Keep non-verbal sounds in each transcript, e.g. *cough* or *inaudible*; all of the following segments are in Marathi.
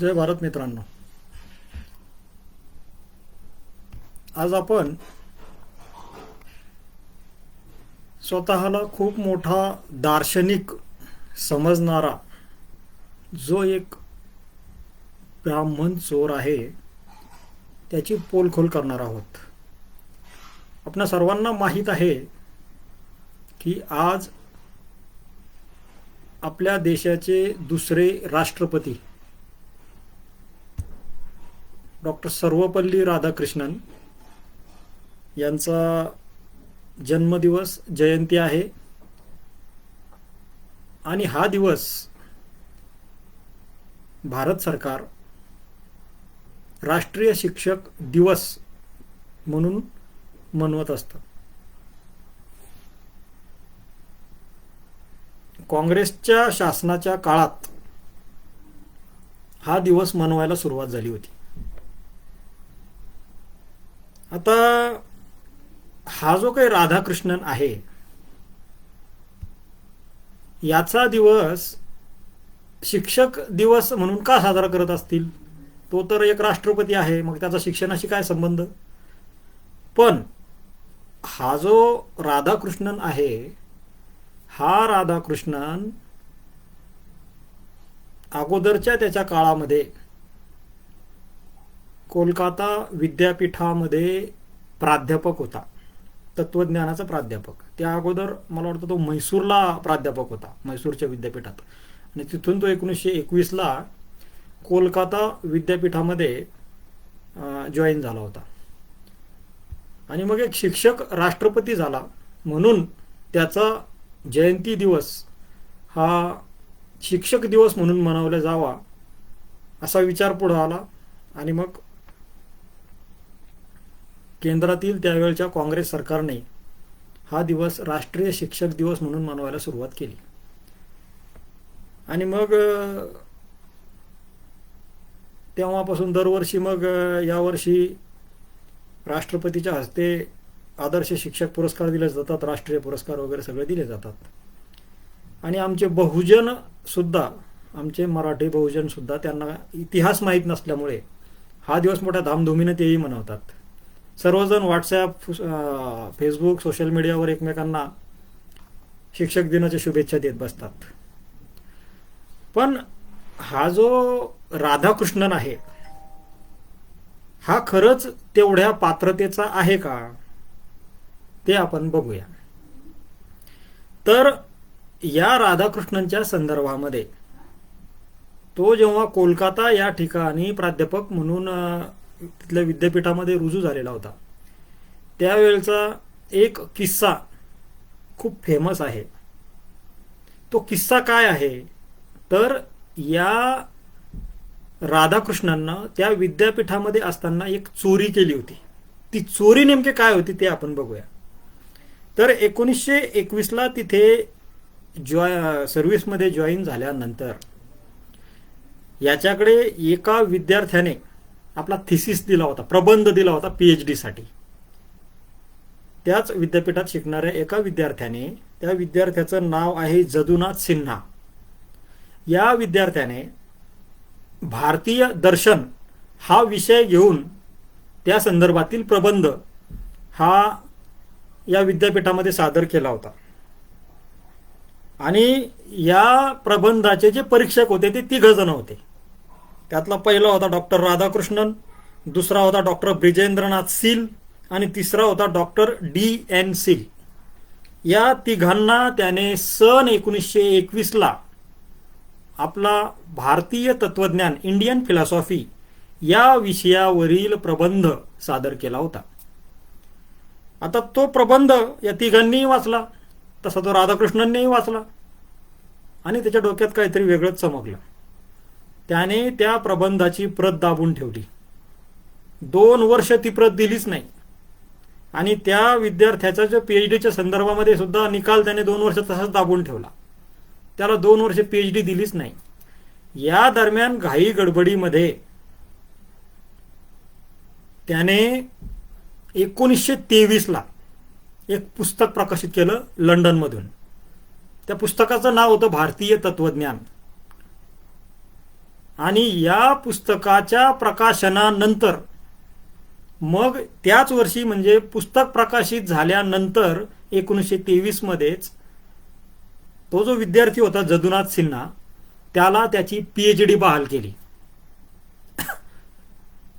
जय भारत मित्रांनो. आज आपण स्वतःला खूप मोठा दार्शनिक समजणारा जो एक ब्राह्मण चोर आहे त्याची पोलखोल करणार आहोत. आपणा सर्वांना माहीत आहे की आज आपल्या देशाचे दुसरे राष्ट्रपती डॉक्टर सर्वपल्ली राधाकृष्णन यांचा जन्मदिवस जयंती आहे. आणि हा दिवस भारत सरकार राष्ट्रीय शिक्षक दिवस म्हणून मनवत असतं. काँग्रेसच्या शासनाच्या काळात हा दिवस मनवायला सुरुवात झाली होती. आता हा जो काही राधाकृष्णन आहे याचा दिवस शिक्षक दिवस म्हणून का साजरा करत असतील? तो तर एक राष्ट्रपती आहे मग त्याचा शिक्षणाशी काय संबंध? पण हा जो राधाकृष्णन आहे हा राधाकृष्णन अगोदरच्या त्याच्या काळामध्ये कोलकाता विद्यापीठामध्ये प्राध्यापक होता. तत्वज्ञानाचा प्राध्यापक. त्या अगोदर मला वाटतं तो म्हैसूरला प्राध्यापक होता म्हैसूरच्या विद्यापीठात. आणि तिथून तो एकोणीसशे एकवीसला कोलकाता विद्यापीठामध्ये जॉईन झाला होता. आणि मग एक शिक्षक राष्ट्रपती झाला. म्हणून त्याचा जयंती दिवस हा शिक्षक दिवस म्हणून मनवला जावा असा विचार पुढे आला. आणि मग केंद्रातील त्यावेळच्या काँग्रेस सरकारने हा दिवस राष्ट्रीय शिक्षक दिवस म्हणून मनवायला सुरुवात केली. आणि मग तेव्हापासून दरवर्षी मग यावर्षी राष्ट्रपतीच्या हस्ते आदर्श शिक्षक पुरस्कार दिले जातात राष्ट्रीय पुरस्कार वगैरे सगळे दिले जातात. आणि आमचे बहुजन सुद्धा आमचे मराठी बहुजन सुद्धा त्यांना इतिहास माहीत नसल्यामुळे हा दिवस मोठ्या धामधुमीने तेही मनवतात. सर्वजण व्हॉट्सॲप फेसबुक सोशल मीडियावर एकमेकांना शिक्षक दिनाच्या शुभेच्छा देत बसतात. पण हा जो राधाकृष्णन आहे हा खरंच तेवढ्या पात्रतेचा आहे का? ते आपण बघूया. तर या राधाकृष्णनच्या संदर्भामध्ये तो जेव्हा कोलकाता या ठिकाणी प्राध्यापक म्हणून तिथल्या विद्यापीठामध्ये रुजू झालेला होता. त्यावेळचा एक किस्सा खूप फेमस आहे. तो किस्सा काय आहे? तर या राधाकृष्णांना त्या विद्यापीठामध्ये असताना एक चोरी केली होती. ती चोरी नेमके काय होती ते आपण बघूया. तर एकोणीसशे एकवीसला तिथे जॉय सर्व्हिसमध्ये जॉईन झाल्यानंतर याच्याकडे एका विद्यार्थ्याने आपला थिसिस दिला होता प्रबंध दिला होता पी एच डीसाठी त्याच विद्यापीठात शिकणाऱ्या एका विद्यार्थ्याने त्या विद्यार्थ्याचं नाव आहे जदुनाथ सिन्हा. या विद्यार्थ्याने भारतीय दर्शन हा विषय घेऊन त्या संदर्भातील प्रबंध हा या विद्यापीठामध्ये सादर केला होता. आणि या प्रबंधाचे जे परीक्षक होते ते तिघ जण होते. त्यातला पहिला होता डॉक्टर राधाकृष्णन दुसरा होता डॉक्टर ब्रिजेंद्रनाथ सील आणि तिसरा होता डॉक्टर डी एन सिल. या तिघांना त्याने सन एकोणीसशे एकवीसला आपला भारतीय तत्वज्ञान इंडियन फिलॉसॉफी या विषयावरील प्रबंध सादर केला होता. आता तो प्रबंध या तिघांनीही वाचला तसा तो राधाकृष्णननेही वाचला आणि त्याच्या डोक्यात काहीतरी वेगळंच चमकलं. त्याने त्या प्रबंधाची प्रत दाबून ठेवली. दोन वर्ष ती प्रत दिलीच नाही. आणि त्या विद्यार्थ्याच्या जो पी एच डीच्या संदर्भामध्ये सुद्धा निकाल त्याने दोन वर्ष तसाच दाबून ठेवला. त्याला दोन वर्ष पी एच डी दिलीच नाही. या दरम्यान घाई गडबडीमध्ये त्याने एकोणीसशे तेवीसला एक पुस्तक प्रकाशित केलं लंडनमधून. त्या पुस्तकाचं नाव होतं भारतीय तत्वज्ञान. आणि या पुस्तकाच्या प्रकाशनानंतर मग त्याच वर्षी म्हणजे पुस्तक प्रकाशित झाल्यानंतर एकोणीसशे तेवीसमध्येच तो जो विद्यार्थी होता जदुनाथ सिन्हा त्याला त्याची पी एच डी बहाल केली. *coughs*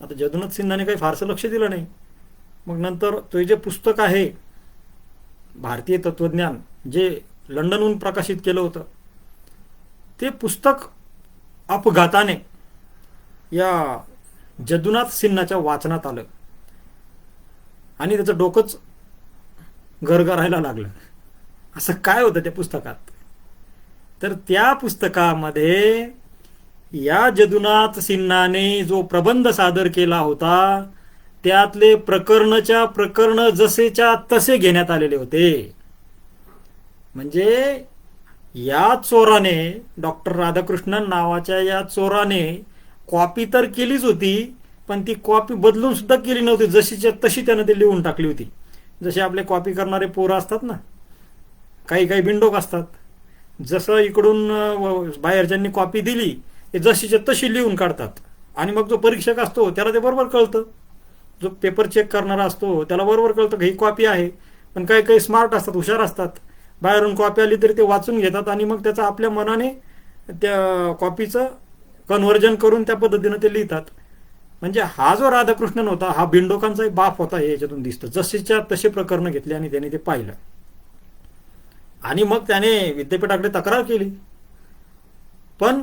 आता जदुनाथ सिन्हाने काही फारसं लक्ष दिलं नाही. मग नंतर तो जे पुस्तक आहे भारतीय तत्वज्ञान जे लंडनहून प्रकाशित केलं होतं ते पुस्तक अपघाताने या जदुनाथ सिन्हाच्या वाचनात आलं. आणि त्याचं डोकंच गरगरायला लागलं. असं काय होतं त्या पुस्तकात? तर त्या पुस्तकामध्ये या जदुनाथ सिन्हाने जो प्रबंध सादर केला होता त्यातले प्रकरणच्या प्रकरण जसेच्या तसे घेण्यात आलेले होते. म्हणजे या चोराने डॉक्टर राधाकृष्णन नावाच्या या चोराने कॉपी तर केलीच होती पण ती कॉपी बदलून सुद्धा केली नव्हती. जशीच्या तशी त्यानं ती लिहून टाकली होती. जसे आपले कॉपी करणारे पोरं असतात ना काही काही बिंडोक असतात. जसं इकडून बाहेरच्यांनी कॉपी दिली ते जशीच्या तशी लिहून काढतात. आणि मग जो परीक्षक असतो त्याला ते बरोबर कळतं. जो पेपर चेक करणारा असतो त्याला बरोबर कळतं की ही कॉपी आहे. पण काही काही स्मार्ट असतात हुशार असतात. बाहेरून कॉपी आली तरी ते वाचून घेतात आणि मग त्याचं आपल्या मनाने त्या कॉपीचं कन्व्हर्जन करून त्या पद्धतीनं ते लिहितात. म्हणजे हा जो राधाकृष्णन होता हा बिंडोकांचा एक बाप होता हे याच्यातून दिसतं. जसेच्या तसे प्रकरण घेतले आणि त्याने ते पाहिलं. आणि मग त्याने विद्यापीठाकडे तक्रार केली. पण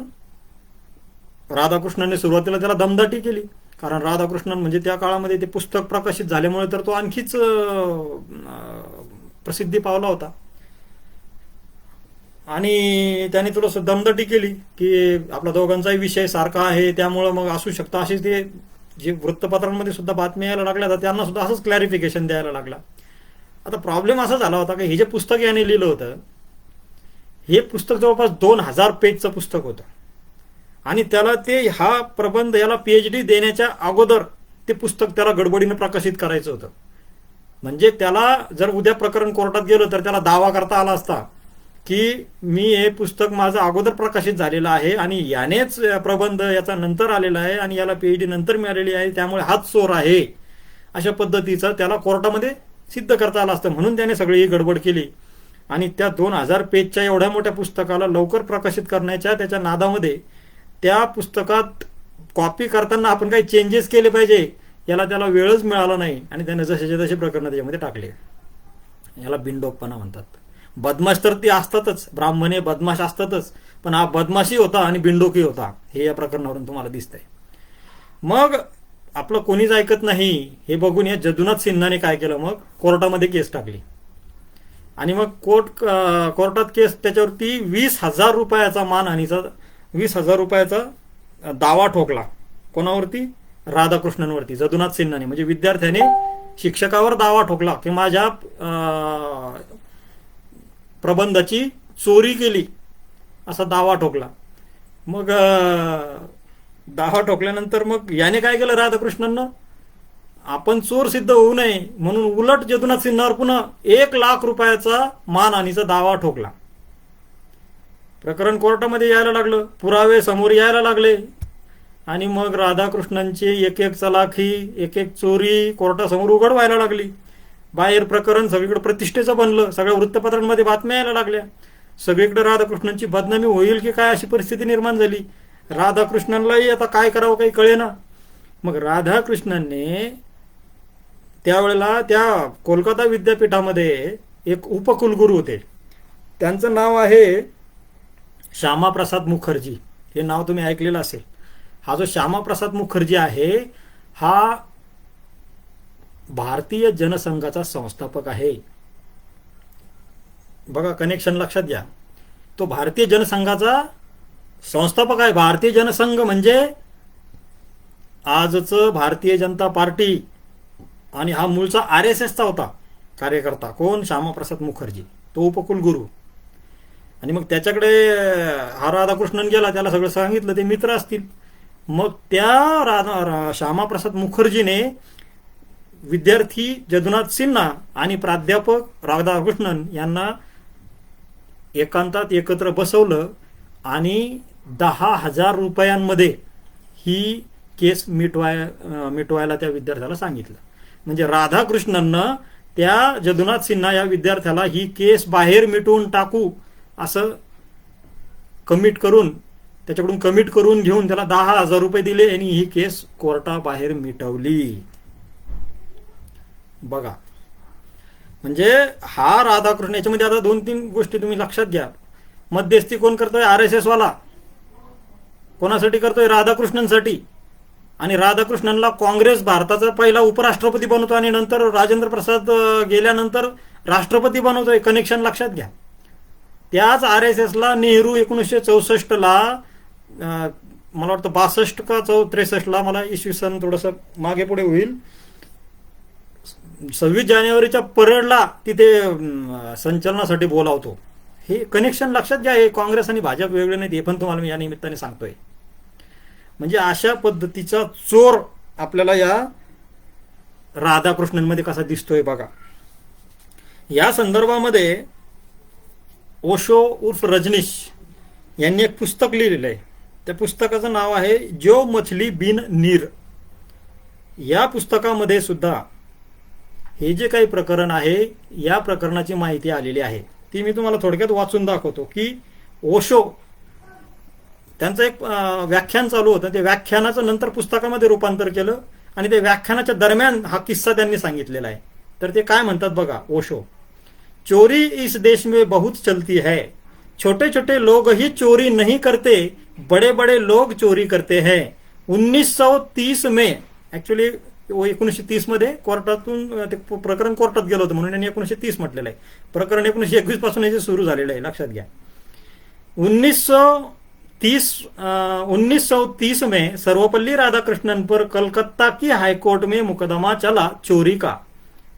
राधाकृष्णने सुरुवातीला त्याला दमदाटी केली. कारण राधाकृष्णन म्हणजे त्या काळामध्ये ते पुस्तक प्रकाशित झाल्यामुळे तर तो आणखीच प्रसिद्धी पावला होता. आणि त्याने थोडंसं दमदटी केली की आपला दोघांचाही विषय सारखा आहे त्यामुळं मग असू शकतं. अशी ते जे वृत्तपत्रांमध्ये सुद्धा बातम्या यायला लागल्या तर त्यांना सुद्धा असंच क्लॅरिफिकेशन द्यायला लागला. आता प्रॉब्लेम असा झाला होता की हे जे पुस्तक याने लिहिलं होतं हे पुस्तक जवळपास दोन हजार पेजचं पुस्तक होतं. आणि त्याला ते हा प्रबंध याला पीएच डी देण्याच्या अगोदर ते पुस्तक त्याला गडबडीनं प्रकाशित करायचं होतं. म्हणजे त्याला जर उद्या प्रकरण कोर्टात गेलं तर त्याला दावा करता आला असता की मी हे पुस्तक माझं अगोदर प्रकाशित झालेलं आहे आणि यानेच प्रबंध याचा नंतर आलेला आहे आणि याला पीएचडी नंतर मिळालेली आहे. त्यामुळे हाच चोर आहे. अशा पद्धतीचं त्याला कोर्टामध्ये सिद्ध करता आलं असतं म्हणून त्याने सगळी ही गडबड केली. आणि त्या दोन हजार पेजच्या एवढ्या मोठ्या पुस्तकाला लवकर प्रकाशित करण्याच्या त्याच्या नादामध्ये त्या पुस्तकात कॉपी करताना आपण काही चेंजेस केले पाहिजे याला त्याला वेळच मिळाला नाही आणि त्याने जसेचे तसे प्रकरण त्याच्यामध्ये टाकले. याला बिनडोकपणा म्हणतात. बदमाश तर ते असतातच. ब्राह्मणे बदमाश असतातच. पण हा बदमाशी होता आणि बिंडोकी होता. हे या प्रकरणावरून तुम्हाला दिसतंय. मग आपलं कोणीच ऐकत नाही. हे बघून या जदुनाथ सिन्हाने काय केलं? मग कोर्टामध्ये केस टाकली. आणि मग कोर्ट कोर्टात केस त्याच्यावरती वीस हजार रुपयाचा मानहानीचा वीस हजार रुपयाचा दावा ठोकला. कोणावरती? राधाकृष्णनवरती जदुनाथ सिन्हाने. म्हणजे विद्यार्थ्याने शिक्षकावर दावा ठोकला की माझ्या अं, प्रबंधाची चोरी केली असा दावा ठोकला. मग दावा ठोकल्यानंतर मग याने काय केलं राधाकृष्णननं? आपण चोर सिद्ध होऊ नये म्हणून उलट जदुनाथ सिन्हावर पुन्हा एक लाख रुपयाचा मानहानीचा दावा ठोकला. प्रकरण कोर्टामध्ये यायला लागलं पुरावे समोर यायला लागले. आणि मग राधाकृष्णांची एक एक चलाखी एक एक चोरी कोर्टासमोर उघड व्हायला लागली. बाहेर प्रकरण सगळीकडे प्रतिष्ठेचं बनलं. सगळ्या वृत्तपत्रांमध्ये बातम्या यायला लागल्या. सगळीकडे राधाकृष्णांची बदनामी होईल की काय अशी परिस्थिती निर्माण झाली? राधाकृष्णनलाही आता काय करावं काही कळेना. मग राधाकृष्णांनी त्यावेळेला त्या कोलकाता विद्यापीठामध्ये एक उपकुलगुरू होते. त्यांचं नाव आहे श्यामाप्रसाद मुखर्जी. हे नाव तुम्ही ऐकलेलं असेल. हा जो श्यामाप्रसाद मुखर्जी आहे हा भारतीय जनसंघाचा संस्थापक आहे. बघा कनेक्शन लक्षात घ्या. तो भारतीय जनसंघाचा संस्थापक आहे. भारतीय जनसंघ म्हणजे आजचं भारतीय जनता पार्टी आणि हा मूळचा आर एस एसचा होता कार्यकर्ता. कोण? श्यामाप्रसाद मुखर्जी. तो उपकुलगुरू आणि मग त्याच्याकडे हा राधाकृष्णन गेला. त्याला सगळं सांगितलं. ते मित्र असतील. मग त्या राधा श्यामाप्रसाद मुखर्जीने विद्यार्थी जदुनाथ सिन्हा आणि प्राध्यापक राधाकृष्णन यांना एकांतात एकत्र बसवलं आणि दहा हजार रुपयांमध्ये ही केस मिटवाय मिटवायला त्या विद्यार्थ्याला सांगितलं. म्हणजे राधाकृष्णननं त्या जदुनाथ सिन्हा या विद्यार्थ्याला ही केस बाहेर मिटवून टाकू असं कमिट करून त्याच्याकडून कमिट करून घेऊन त्याला दहा हजार रुपये दिले आणि ही केस कोर्टाबाहेर मिटवली. बघा. म्हणजे हा राधाकृष्ण याच्यामध्ये आता दोन तीन गोष्टी तुम्ही लक्षात घ्या. मध्यस्थी कोण करतोय? आर एस एसवाला कोणासाठी करतोय? राधाकृष्णनसाठी. आणि राधाकृष्णनला काँग्रेस भारताचा पहिला उपराष्ट्रपती बनवतो आणि नंतर राजेंद्र प्रसाद गेल्यानंतर राष्ट्रपती बनवतोय. कनेक्शन लक्षात घ्या. त्याच आर एस एसला नेहरू एकोणीसशे चौसष्टला मला वाटतं बासष्ट का चौ त्रेसष्टला मला इसवी सन थोडंसं मागे पुढे होईल. सव्वीस जानेवारीच्या परेडला तिथे संचलनासाठी बोलावतो. हे कनेक्शन लक्षात घ्या हे काँग्रेस आणि भाजप वेगळे नाहीत हे पण तुम्हाला मी या निमित्ताने सांगतोय. म्हणजे अशा पद्धतीचा चोर आपल्याला या राधाकृष्णनमध्ये कसा दिसतोय बघा. या संदर्भामध्ये ओशो उर्फ रजनीश यांनी एक पुस्तक लिहिलेलं आहे. त्या पुस्तकाचं नाव आहे जो मछली बिन नीर. या पुस्तकामध्ये सुद्धा हे जे काही प्रकरण आहे या प्रकरणाची माहिती आलेली आहे. ती मी तुम्हाला थोडक्यात वाचून दाखवतो की ओशो त्यांचं एक व्याख्यान चालू होतं. ते व्याख्यानाचं नंतर पुस्तकामध्ये रूपांतर केलं आणि ते व्याख्यानाच्या दरम्यान हा किस्सा त्यांनी सांगितलेला आहे. तर ते काय म्हणतात बघा ओशो. चोरी इस देश में बहुत चलती है. छोटे छोटे लोग ही चोरी नहीं करते बड़े बड़े लोग चोरी करते हैं. 1930 में ऍक्च्युली एकोणीसशे तीस मध्ये कोर्टातून अं, ते प्रकरण कोर्टात गेलं होतं म्हणून यांनी एकोणीसशे तीस म्हटलेलं आहे. प्रकरण एकोणीसशे एकवीस पासून याचे सुरू झालेलं आहे. लक्षात घ्या. उन्नीस सौ तीस उन्नीस सौ तीस में सर्वपल्ली राधाकृष्णन पर कलकत्ता की हाईकोर्ट में मुकदमा चला चोरी का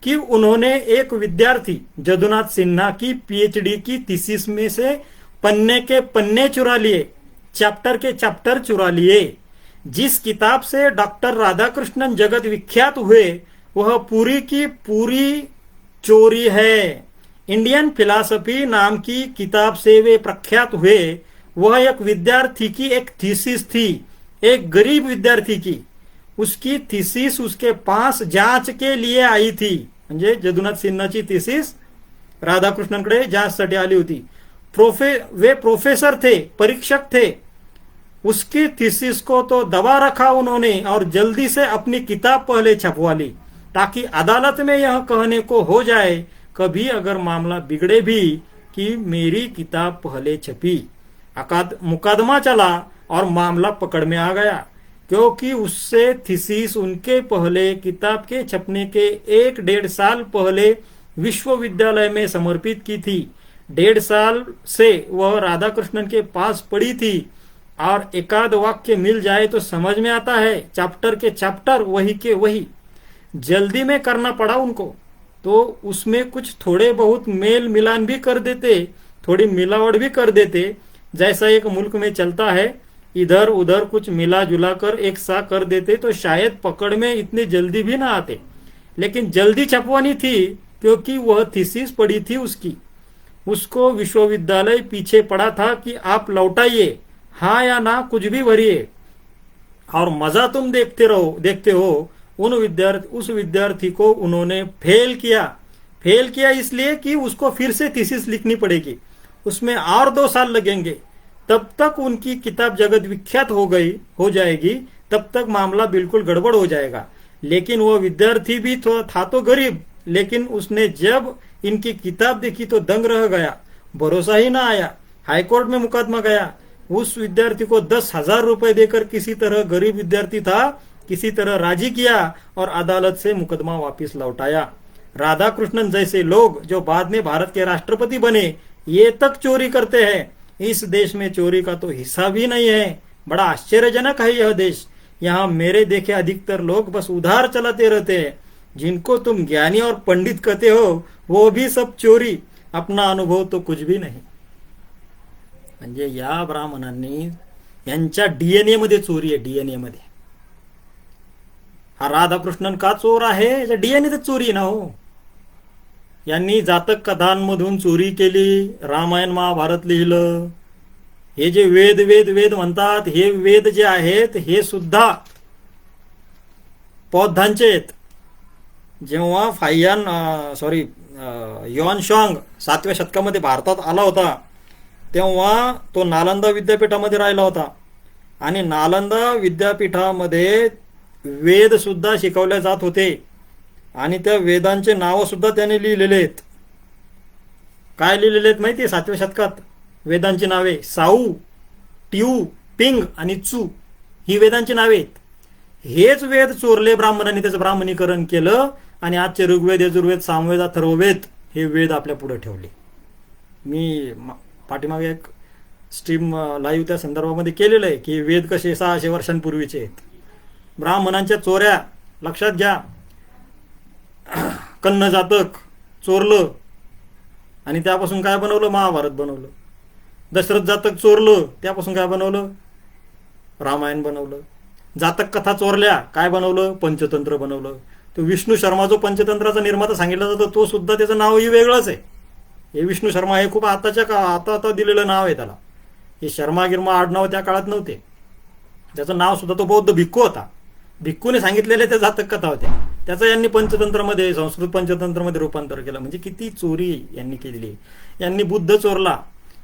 कि उन्होंने एक विद्यार्थी जदुनाथ सिन्हा की पीएचडी की थीसिस में से पन्ने के पन्ने चुरा लिए चैप्टर के चैप्टर चुरा लिए। जिस किताब से डॉक्टर राधाकृष्णन जगत विख्यात हुए, वह पूरी की पूरी चोरी है। इंडियन फिलॉसफी नाम की किताब से वे प्रख्यात हुए। वह एक विद्यार्थी की एक थीसिस थी, एक गरीब विद्यार्थी की। उसकी थीसिस उसके पास जाँच के लिए आई थी। जदुनाथ सिन्हाची थीसिस राधाकृष्णनकडे जांचसाठी आली होती। प्रोफे वे प्रोफेसर थे, परीक्षक थे। उसकी थीसिस को तो दबा रखा उन्होंने और जल्दी से अपनी किताब पहले छपवा ली, ताकि अदालत में यह कहने को हो जाए, कभी अगर मामला बिगड़े भी कि मेरी किताब पहले छपी। अकाद, मुकदमा चला और मामला पकड़ में आ गया, क्योंकि उससे थीसिस उनके पहले किताब के छपने के एक डेढ़ साल पहले विश्वविद्यालय में समर्पित की थी। डेढ़ साल से वह राधाकृष्णन के पास पड़ी थी और एकाध वाक्य मिल जाए तो समझ में आता है, चैप्टर के चैप्टर, वही के वही। जल्दी में करना पड़ा उनको। तो उसमें कुछ थोड़े बहुत मेल मिलान भी कर देते, थोड़ी मिलावट भी कर देते, जैसा एक मुल्क में चलता है, इधर उधर कुछ मिला जुला कर एक सा कर देते तो शायद पकड़ में इतनी जल्दी भी ना आते। लेकिन जल्दी छपवानी थी, क्योंकि वह थीसिस पड़ी थी उसकी। उसको विश्वविद्यालय पीछे पड़ा था कि आप लौटाइए। हाँ या ना, कुछ भी भरिए और मज़ा तुम देखते रहो, देखते हो, उन विद्यार्थी, उस विद्यार्थी को उन्होंने फेल किया। फेल किया इसलिए कि उसको फिर से थीसिस लिखनी पड़ेगी। उसमें और दो साल लगेंगे। तब तक उनकी किताब जगत विख्यात हो गई, हो जाएगी। तब तक मामला बिल्कुल गड़बड़ हो जाएगा। लेकिन वो विद्यार्थी भी तो था तो गरीब, लेकिन उसने जब इनकी किताब देखी तो दंग रह गया। भरोसा ही ना आया। हाईकोर्ट में मुकदमा गया। उस विद्यार्थी को दस हज़ार रुपए देकर किसी तरह गरीब विद्यार्थी था, किसी तरह राज़ी किया और अदालत से मुकदमा वापस लौटाया। राधा कृष्णन जैसे लोग जो बाद में भारत के राष्ट्रपति बने, ये तक चोरी करते हैं। इस देश में चोरी का तो हिस्सा भी नहीं है। बड़ा आश्चर्यजनक है यह देश। यहाँ मेरे देखे अधिकतर लोग बस उधार चलाते रहते हैं। जिनको तुम ज्ञानी और पंडित कहते हो, वो भी सब चोरी। अपना अनुभव तो कुछ भी नाही। म्हणजे या ब्राह्मणांनी यांच्या डीएनए मध्ये चोरी आहे डीएनए मध्ये. हा राधाकृष्णन का चोर आहे? याच्या डीएनए चोरी आहे ना हो. यांनी जातक कथांमधून चोरी केली रामायण महाभारत लिहिलं. हे जे वेद वेद वेद म्हणतात हे वेद जे आहेत हे सुद्धा पौद्धांचे आहेत. जेव्हा फायन सॉरी यॉन शॉंग सातव्या शतकामध्ये भारतात आला होता तेव्हा तो नालंदा विद्यापीठामध्ये राहिला होता. आणि नालंदा विद्यापीठामध्ये वेद सुद्धा शिकवले जात होते. आणि त्या वेदांचे नावं सुद्धा त्याने लिहिलेले आहेत. काय लिहिलेले आहेत माहिती आहे? सातव्या शतकात. वेदांची नावे साऊ ट्यू पिंग आणि चू ही वेदांची नावे आहेत. हेच वेद चोरले ब्राह्मणांनी त्याचं ब्राह्मणीकरण केलं आणि आजचे ऋग्वेद यजुर्वेद सामवेद अथर्ववेद हे वेद आपल्या पुढे ठेवले. मी पाठीमागे एक स्ट्रीम लाईव्ह त्या संदर्भामध्ये केलेलं आहे की वेद कसे सहाशे वर्षांपूर्वीचे आहेत. ब्राह्मणांच्या चोऱ्या लक्षात घ्या. *clears throat* कन्न जातक चोरलं. आणि त्यापासून काय बनवलं? महाभारत बनवलं. दशरथ जातक चोरलं त्यापासून काय बनवलं? रामायण बनवलं. जातक कथा चोरल्या काय बनवलं? पंचतंत्र बनवलं. तो विष्णू शर्मा जो पंचतंत्राचा निर्माता सांगितला जातो तो सुद्धा त्याचं नावही वेगळंच आहे. हे विष्णू शर्मा हे खूप आताच्या का आता आता दिलेलं नाव आहे त्याला. हे शर्मा गिर्मा आडनाव त्या काळात नव्हते. त्याचं नाव सुद्धा तो बौद्ध भिक्खू होता. भिक्खूने सांगितलेल्या त्या जातक कथा होत्या त्याचं यांनी पंचतंत्रमध्ये संस्कृत पंचतंत्रमध्ये रूपांतर केलं. म्हणजे किती चोरी यांनी केलेली यांनी बुद्ध चोरला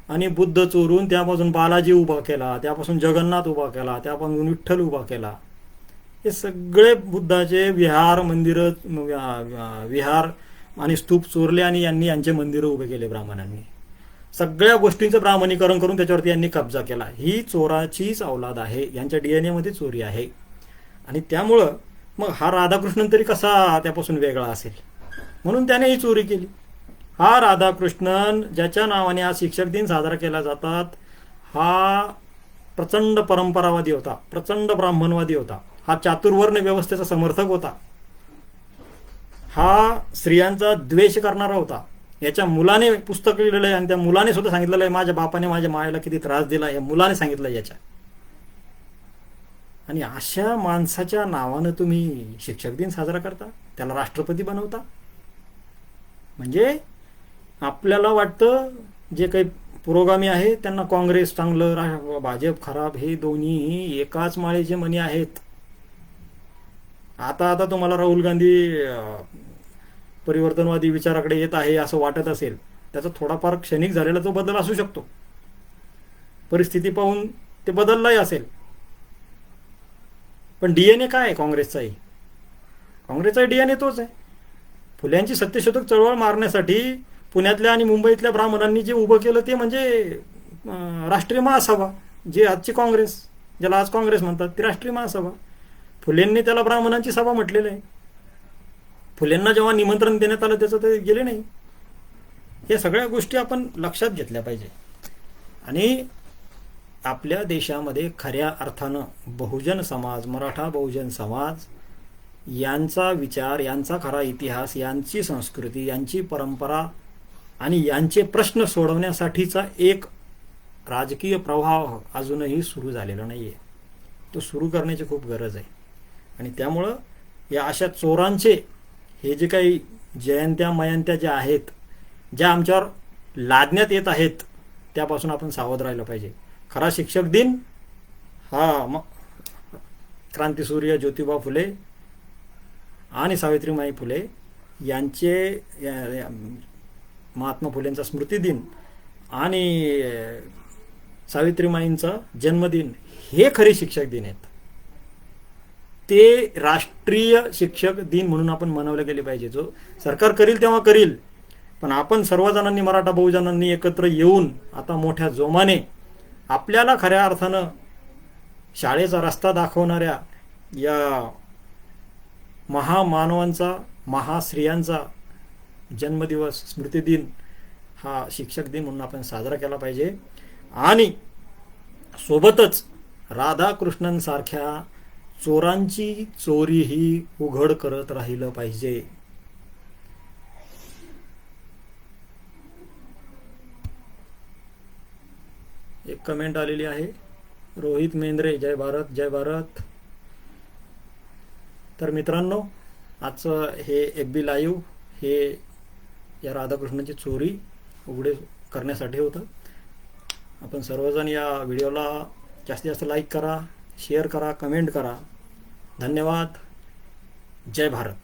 आणि बुद्ध चोरून त्यापासून बालाजी उभा केला त्यापासून जगन्नाथ उभा केला त्यापासून विठ्ठल उभा केला. हे सगळे बुद्धाचे विहार मंदिरं विहार आणि स्तूप चोरले आणि यांनी यांचे मंदिरं उभे केले ब्राह्मणांनी. सगळ्या गोष्टींचं ब्राह्मणीकरण करून त्याच्यावरती यांनी कब्जा केला. ही चोराचीच अवलाद आहे. यांच्या डीएनएमध्ये चोरी आहे. आणि त्यामुळं मग हा राधाकृष्णन तरी कसा त्यापासून वेगळा असेल? म्हणून त्याने ही चोरी केली. हा राधाकृष्णन ज्याच्या नावाने आज शिक्षक दिन साजरा केला जातात हा प्रचंड परंपरावादी होता प्रचंड ब्राह्मणवादी होता. हा चातुर्वर्ण व्यवस्थेचा समर्थक होता. हा स्त्रियांचा द्वेष करणारा होता. याच्या मुलाने पुस्तक लिहिलेलं आहे आणि त्या मुलाने सुद्धा सांगितलेलं आहे माझ्या बापाने माझ्या मायेला किती त्रास दिला या मुलाने सांगितलं याच्या. आणि अशा माणसाच्या नावानं तुम्ही शिक्षक दिन साजरा करता त्याला राष्ट्रपती बनवता. म्हणजे आपल्याला वाटतं जे काही पुरोगामी आहे त्यांना काँग्रेस चांगलं भाजप खराब हे दोन्ही एकाच माळेचे मनी आहेत. आता आता तुम्हाला राहुल गांधी परिवर्तनवादी विचाराकडे येत आहे असं वाटत असेल त्याचा थोडाफार क्षणिक झालेला तो बदल असू शकतो. परिस्थिती पाहून ते बदललाही असेल. पण डीएनए काय आहे काँग्रेसचाही? काँग्रेसचा डीएनए तोच आहे. फुल्यांची सत्यशोधक चळवळ मारण्यासाठी पुण्यातल्या आणि मुंबईतल्या ब्राह्मणांनी जे उभं केलं ते म्हणजे राष्ट्रीय महासभा जे आजची काँग्रेस ज्याला आज काँग्रेस म्हणतात ती राष्ट्रीय महासभा. फुलेंनी त्याला ब्राह्मणांची सभा म्हटलेलं आहे. फुलेंना जेव्हा निमंत्रण देण्यात आलं त्याचं ते गेले नाही. या सगळ्या गोष्टी आपण लक्षात घेतल्या पाहिजे. आणि आपल्या देशामध्ये खऱ्या अर्थानं बहुजन समाज मराठा बहुजन समाज यांचा विचार यांचा खरा इतिहास यांची संस्कृती यांची परंपरा आणि यांचे प्रश्न सोडवण्यासाठीचा एक राजकीय प्रवाह अजूनही सुरू झालेला नाही आहे तो सुरू करण्याची खूप गरज आहे. आणि त्यामुळं या अशा चोरांचे हे जे काही जयंत्या मयंत्या ज्या आहेत ज्या आमच्यावर लादण्यात येत आहेत त्यापासून आपण सावध राहिलं पाहिजे. खरा शिक्षक दिन हा म क्रांतीसूर्य ज्योतिबा फुले आणि सावित्रीमाई फुले यांचे या- या- महात्मा फुलेंचा स्मृतिदिन आणि सावित्रीमाईंचा जन्मदिन हे खरे शिक्षक दिन आहेत. ते राष्ट्रीय शिक्षक दिन म्हणून आपण मनवले गेले पाहिजे. जो सरकार करील तेव्हा करील. पण आपण सर्वजणांनी मराठा बहुजनांनी एकत्र येऊन आता मोठ्या जोमाने आपल्याला खऱ्या अर्थानं शाळेचा रस्ता दाखवणाऱ्या या महामानवांचा महास्त्रियांचा जन्मदिवस स्मृतिदिन हा शिक्षक दिन म्हणून आपण साजरा केला पाहिजे. आणि सोबतच राधाकृष्णांसारख्या चोरांची चोरी ही उघड करत राहिलं पाहिजे. एक कमेंट आलेली आहे. रोहित मेंद्रे जय भारत जय भारत. तर मित्रांनो आजचं हे एफ बी लाईव्ह हे या राधाकृष्णाची चोरी उघडे करण्यासाठी होतं. आपण सर्वजण या व्हिडिओला जास्तीत जास्त लाईक करा शेअर करा कमेंट करा. धन्यवाद. जय भारत.